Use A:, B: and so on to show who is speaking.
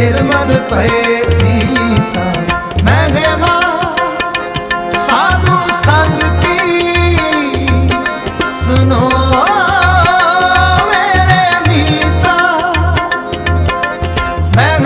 A: ਨਿਰਮਲ ਪਏ ਜੀਤਾ। ਮੈਂ ਮੇਵਾ ਸਾਧੂ ਸੰਗ ਕੀ ਸੁਨੋ ਮੈਂ